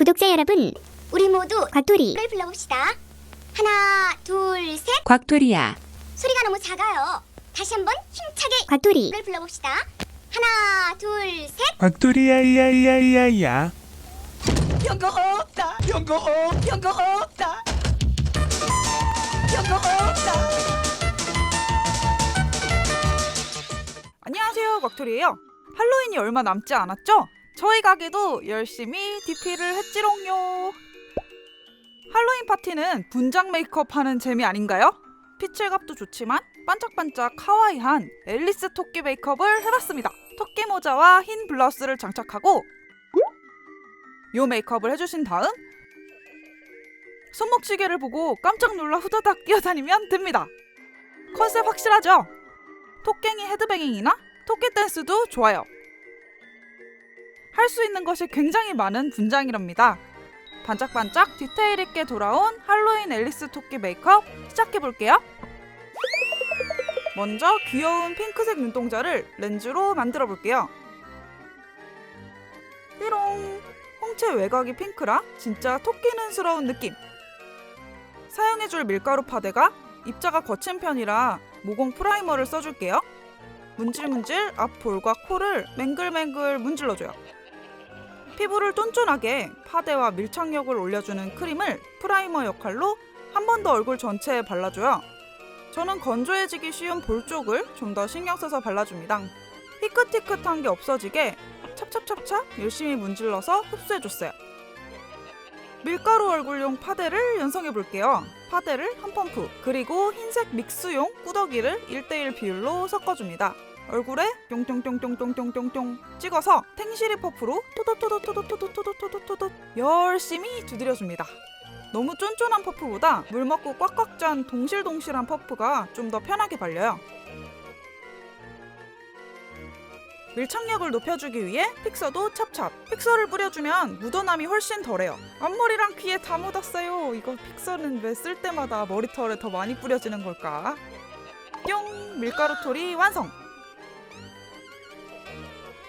구독자 여러분, 우리 모두 곽토리 를 불러봅시다. 하나, 둘, 셋. 곽토리야, 소리가 너무 작아요. 다시 한번 힘차게 곽토리 를 불러봅시다. 하나, 둘, 셋. 곽돌이야야야야야 연거 없다. 연거 없. 연거 없다. 연거 없다. 안녕하세요, 곽토리예요. 할로윈이 얼마 남지 않았죠? 저희 가게도 열심히 DP를 했지롱요. 할로윈 파티는 분장 메이크업 하는 재미 아닌가요? 피칠갑도 좋지만 반짝반짝 카와이한 앨리스 토끼 메이크업을 해봤습니다. 토끼 모자와 흰 블라우스를 장착하고 요 메이크업을 해주신 다음 손목시계를 보고 깜짝 놀라 후다닥 뛰어다니면 됩니다. 컨셉 확실하죠? 토깽이 헤드뱅잉이나 토끼 댄스도 좋아요. 할 수 있는 것이 굉장히 많은 분장이랍니다. 반짝반짝 디테일 있게 돌아온 할로윈 앨리스 토끼 메이크업 시작해 볼게요. 먼저 귀여운 핑크색 눈동자를 렌즈로 만들어 볼게요. 삐롱. 홍채 외곽이 핑크라 진짜 토끼 눈스러운 느낌. 사용해줄 밀가루 파데가 입자가 거친 편이라 모공 프라이머를 써줄게요. 문질문질 앞 볼과 코를 맹글맹글 문질러줘요. 피부를 쫀쫀하게 파데와 밀착력을 올려주는 크림을 프라이머 역할로 한 번 더 얼굴 전체에 발라줘요. 저는 건조해지기 쉬운 볼 쪽을 좀 더 신경 써서 발라줍니다. 희끗희끗한 게 없어지게 찹찹찹찹 열심히 문질러서 흡수해줬어요. 밀가루 얼굴용 파데를 연성해 볼게요. 파데를 한 펌프, 그리고 흰색 믹스용 꾸덕이를 1대1 비율로 섞어줍니다. 얼굴에 뿅뿅뿅뿅뿅뿅뿅뿅 찍어서 탱시리 퍼프로 토도토도토도토도토도토도 열심히 두드려줍니다. 너무 쫀쫀한 퍼프보다 물 먹고 꽉꽉 짠 동실동실한 퍼프가 좀 더 편하게 발려요. 밀착력을 높여주기 위해 픽서도 찹찹. 픽서를 뿌려주면 묻어남이 훨씬 덜해요. 앞머리랑 귀에 다 묻었어요. 이거 픽서는 왜 쓸 때마다 머리털에 더 많이 뿌려지는 걸까? 뿅! 밀가루 톨이 완성!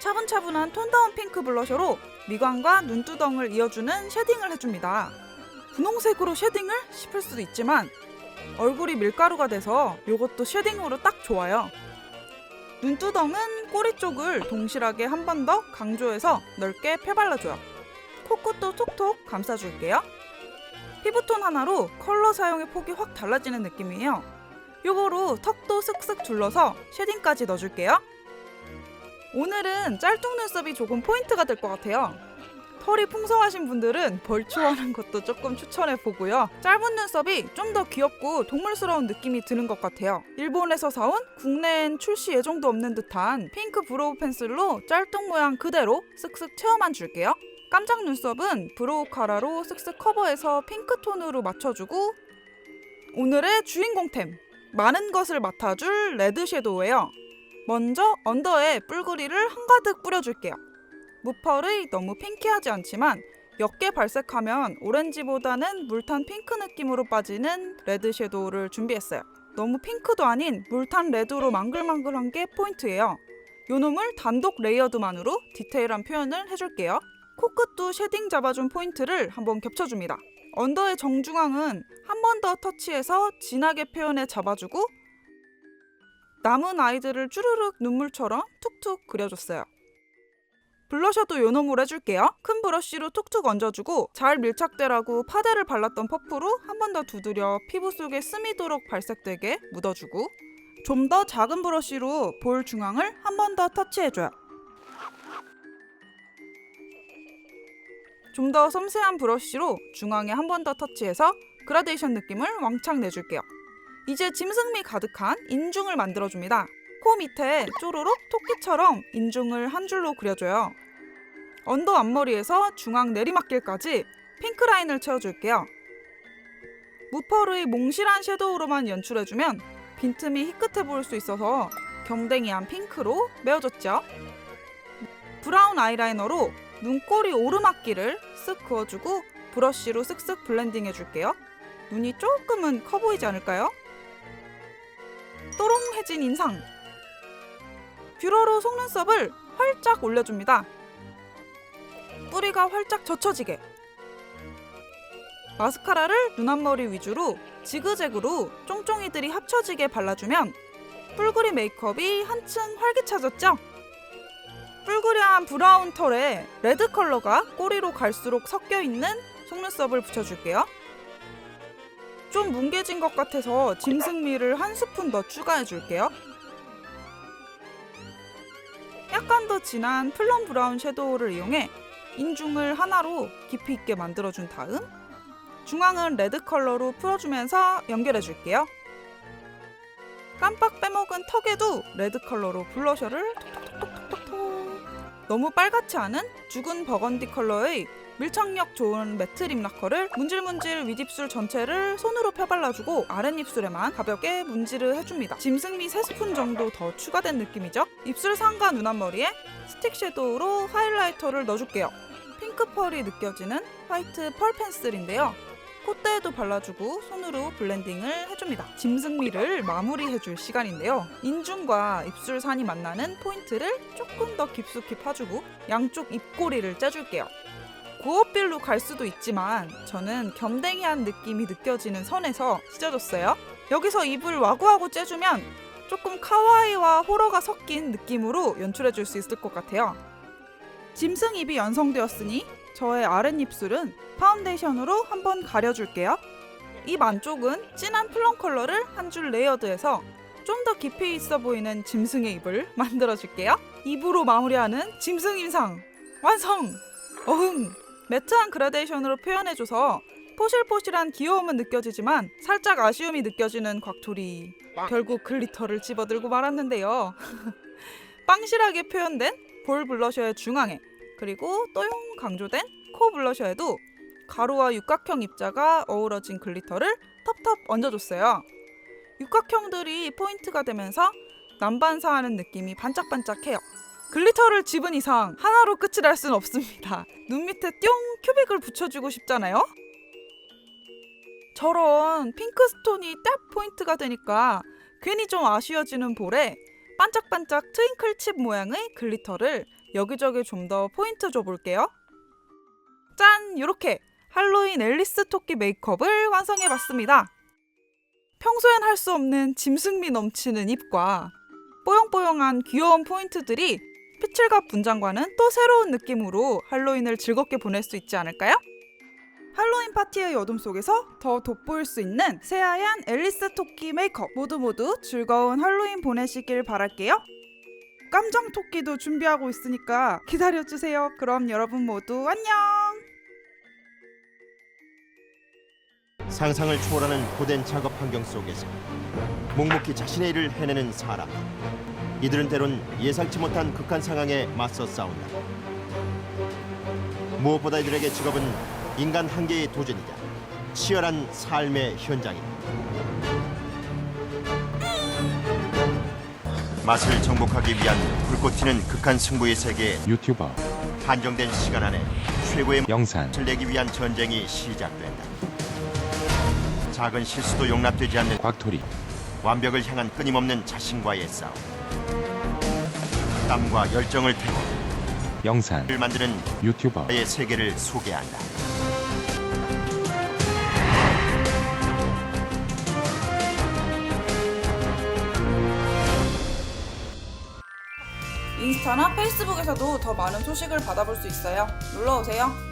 차분차분한 톤다운 핑크 블러셔로 미간과 눈두덩을 이어주는 쉐딩을 해줍니다. 분홍색으로 쉐딩을 싶을 수도 있지만 얼굴이 밀가루가 돼서 이것도 쉐딩으로 딱 좋아요. 눈두덩은 꼬리 쪽을 동실하게 한 번 더 강조해서 넓게 펴발라줘요. 코끝도 톡톡 감싸줄게요. 피부톤 하나로 컬러 사용의 폭이 확 달라지는 느낌이에요. 요거로 턱도 쓱쓱 둘러서 쉐딩까지 넣어줄게요. 오늘은 짤뚱 눈썹이 조금 포인트가 될 것 같아요. 털이 풍성하신 분들은 벌초하는 것도 조금 추천해 보고요. 짧은 눈썹이 좀 더 귀엽고 동물스러운 느낌이 드는 것 같아요. 일본에서 사온 국내엔 출시 예정도 없는 듯한 핑크 브로우 펜슬로 짤뚱 모양 그대로 쓱쓱 채워만 줄게요. 깜짝 눈썹은 브로우 카라로 쓱쓱 커버해서 핑크 톤으로 맞춰주고 오늘의 주인공템 많은 것을 맡아줄 레드 섀도우예요. 먼저 언더에 뿔그리를 한가득 뿌려줄게요. 무펄의 너무 핑키하지 않지만 옅게 발색하면 오렌지보다는 물탄 핑크 느낌으로 빠지는 레드 섀도우를 준비했어요. 너무 핑크도 아닌 물탄 레드로 망글망글한 게 포인트예요. 요 놈을 단독 레이어드만으로 디테일한 표현을 해줄게요. 코끝도 쉐딩 잡아준 포인트를 한번 겹쳐줍니다. 언더의 정중앙은 한 번 더 터치해서 진하게 표현해 잡아주고 남은 아이들을 쭈르륵 눈물처럼 툭툭 그려줬어요. 블러셔도 요놈으로 해줄게요. 큰 브러쉬로 툭툭 얹어주고 잘 밀착되라고 파데를 발랐던 퍼프로 한 번 더 두드려 피부 속에 스미도록 발색되게 묻어주고 좀 더 작은 브러쉬로 볼 중앙을 한 번 더 터치해줘요. 좀 더 섬세한 브러쉬로 중앙에 한 번 더 터치해서 그라데이션 느낌을 왕창 내줄게요. 이제 짐승미 가득한 인중을 만들어줍니다. 코 밑에 쪼로록 토끼처럼 인중을 한 줄로 그려줘요. 언더 앞머리에서 중앙 내리막길까지 핑크 라인을 채워줄게요. 무펄의 몽실한 섀도우로만 연출해주면 빈틈이 희끗해 보일 수 있어서 경댕이한 핑크로 메워줬죠. 브라운 아이라이너로 눈꼬리 오르막길을 쓱 그어주고 브러쉬로 쓱쓱 블렌딩 해줄게요. 눈이 조금은 커 보이지 않을까요? 또롱해진 인상. 뷰러로 속눈썹을 활짝 올려줍니다. 뿌리가 활짝 젖혀지게 마스카라를 눈 앞머리 위주로 지그재그로 쫑쫑이들이 합쳐지게 발라주면 뿔그리 메이크업이 한층 활기차졌죠? 뿔그리한 브라운 털에 레드 컬러가 꼬리로 갈수록 섞여 있는 속눈썹을 붙여줄게요. 좀 뭉개진 것 같아서 짐승미를 한 스푼 더 추가해 줄게요. 약간 더 진한 플럼 브라운 섀도우를 이용해 인중을 하나로 깊이 있게 만들어준 다음 중앙은 레드 컬러로 풀어주면서 연결해 줄게요. 깜빡 빼먹은 턱에도 레드 컬러로 블러셔를 톡톡톡톡톡톡 너무 빨갛지 않은 죽은 버건디 컬러의 밀착력 좋은 매트 립 라커를 문질문질 윗입술 전체를 손으로 펴발라주고 아랫입술에만 가볍게 문지를 해줍니다. 짐승미 3스푼 정도 더 추가된 느낌이죠? 입술 상과 눈 앞머리에 스틱 섀도우로 하이라이터를 넣어줄게요. 핑크 펄이 느껴지는 화이트 펄 펜슬인데요. 콧대에도 발라주고 손으로 블렌딩을 해줍니다. 짐승미를 마무리해줄 시간인데요. 인중과 입술산이 만나는 포인트를 조금 더 깊숙이 파주고 양쪽 입꼬리를 째줄게요. 고업빌로 갈 수도 있지만 저는 겸댕이한 느낌이 느껴지는 선에서 찢어줬어요. 여기서 입을 와구와구 째주면 조금 카와이와 호러가 섞인 느낌으로 연출해 줄 수 있을 것 같아요. 짐승 입이 연성되었으니 저의 아랫입술은 파운데이션으로 한번 가려줄게요. 입 안쪽은 진한 플럼 컬러를 한 줄 레이어드해서 좀 더 깊이 있어 보이는 짐승의 입을 만들어줄게요. 입으로 마무리하는 짐승 인상 완성! 어흥! 매트한 그라데이션으로 표현해줘서 포실포실한 귀여움은 느껴지지만 살짝 아쉬움이 느껴지는 곽토리. 결국 글리터를 집어들고 말았는데요. 빵실하게 표현된 볼 블러셔의 중앙에 그리고 또용 강조된 코 블러셔에도 가루와 육각형 입자가 어우러진 글리터를 텁텁 얹어줬어요. 육각형들이 포인트가 되면서 남반사하는 느낌이 반짝반짝해요. 글리터를 집은 이상 하나로 끝을 할 수는 없습니다. 눈 밑에 뿅 큐빅을 붙여주고 싶잖아요. 저런 핑크 스톤이 딱 포인트가 되니까 괜히 좀 아쉬워지는 볼에 반짝반짝 트윙클 칩 모양의 글리터를 여기저기 좀 더 포인트 줘볼게요. 짠! 이렇게 할로윈 앨리스 토끼 메이크업을 완성해봤습니다. 평소엔 할 수 없는 짐승미 넘치는 입과 뽀용뽀용한 귀여운 포인트들이 피칠갑 분장과는 또 새로운 느낌으로 할로윈을 즐겁게 보낼 수 있지 않을까요? 할로윈 파티의 어둠 속에서 더 돋보일 수 있는 새하얀 앨리스 토끼 메이크업 모두 모두 즐거운 할로윈 보내시길 바랄게요. 깜장 토끼도 준비하고 있으니까 기다려주세요. 그럼 여러분 모두 안녕! 상상을 초월하는 고된 작업 환경 속에서 묵묵히 자신의 일을 해내는 사람. 이들은 때론 예상치 못한 극한 상황에 맞서 싸운다. 무엇보다 이들에게 직업은 인간 한계의 도전이자 치열한 삶의 현장이다. 맛을 정복하기 위한 불꽃 튀는 극한 승부의 세계에 유튜버. 한정된 시간 안에 최고의 영산 맛을 내기 위한 전쟁이 시작된다 작은 실수도 용납되지 않는 곽토리. 완벽을 향한 끊임없는 자신과의 싸움. 땀과 열정을 영산. 를 만드는 유튜버. 의 세계를 소개한다. 인스타나 페이스북에서도 더 많은 소식을 받아볼 수 있어요. 놀러오세요.